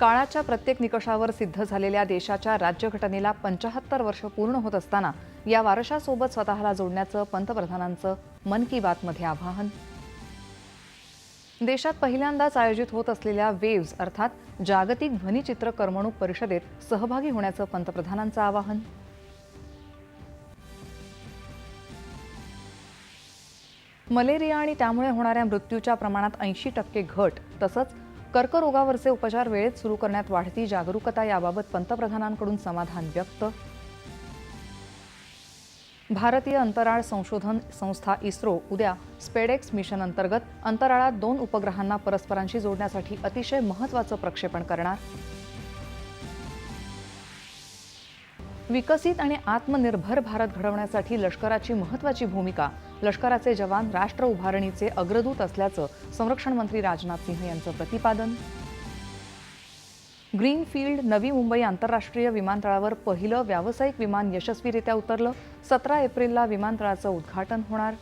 काळाच्या प्रत्येक निकषावर सिद्ध झालेल्या देशाच्या राज्यघटनेला पंचाहत्तर वर्ष पूर्ण होत असताना या वारशासोबत स्वतःला जोडण्याचं पंतप्रधानांचं मन की बातमध्ये आवाहन. देशात पहिल्यांदाच आयोजित होत असलेल्या वेव्ज अर्थात जागतिक ध्वनिचित्र करमणूक परिषदेत सहभागी होण्याचं पंतप्रधानांचं आवाहन. मलेरिया आणि त्यामुळे होणाऱ्या मृत्यूच्या प्रमाणात ऐंशी टक्के घट तसंच कर्करोगावरचे उपचार वेळेत सुरू करण्यात वाढती जागरूकता याबाबत पंतप्रधानांकडून समाधान व्यक्त. भारतीय अंतराळ संशोधन संस्था इस्रो उद्या स्पेडेक्स मिशन अंतर्गत अंतराळात दोन उपग्रहांना परस्परांशी जोडण्यासाठी अतिशय महत्त्वाचं प्रक्षेपण करणार. विकसित आणि आत्मनिर्भर भारत घडवण्यासाठी लष्कराची महत्त्वाची भूमिका. लष्कराचे जवान राष्ट्र उभारणीचे अग्रदूत असल्याचं संरक्षण मंत्री राजनाथ सिंह यांचं प्रतिपादन. ग्रीनफील्ड नवी मुंबई आंतरराष्ट्रीय विमानतळावर पहिलं व्यावसायिक विमान यशस्वीरित्या उतरलं. सतरा एप्रिलला विमानतळाचं उद्घाटन होणार.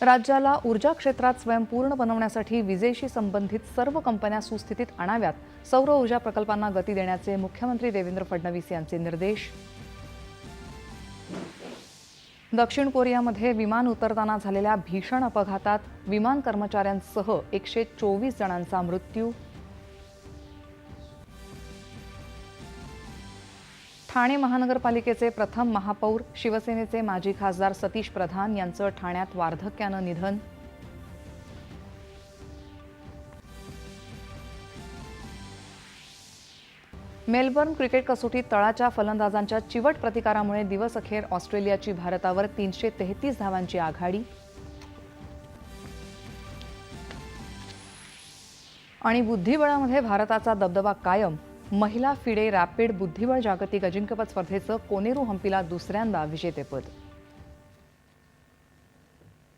राज्याला ऊर्जा क्षेत्रात स्वयंपूर्ण बनवण्यासाठी विजेशी संबंधित सर्व कंपन्या सुस्थितीत आणाव्यात. सौर ऊर्जा प्रकल्पांना गती देण्याचे मुख्यमंत्री देवेंद्र फडणवीस यांचे निर्देश. दक्षिण कोरियामध्ये विमान उतरताना झालेल्या भीषण अपघातात विमान कर्मचाऱ्यांसह एकशे चोवीस जणांचा मृत्यू. ठाणे महानगरपालिकेचे प्रथम महापौर शिवसेनेचे माजी खासदार सतीश प्रधान यांचं ठाण्यात वार्धक्यानं निधन. मेलबर्न क्रिकेट कसोटीत तळाच्या फलंदाजांच्या चिवट प्रतिकारामुळे दिवसअखेर ऑस्ट्रेलियाची भारतावर तीनशे तेहतीस धावांची आघाडी. आणि बुद्धिबळामध्ये भारताचा दबदबा कायम महिला फिडे रॅपिड बुद्धिबळ जागतिक अजिंक्यपद स्पर्धेचं कोनेरू हंपीला दुसऱ्यांदा विजेतेपद.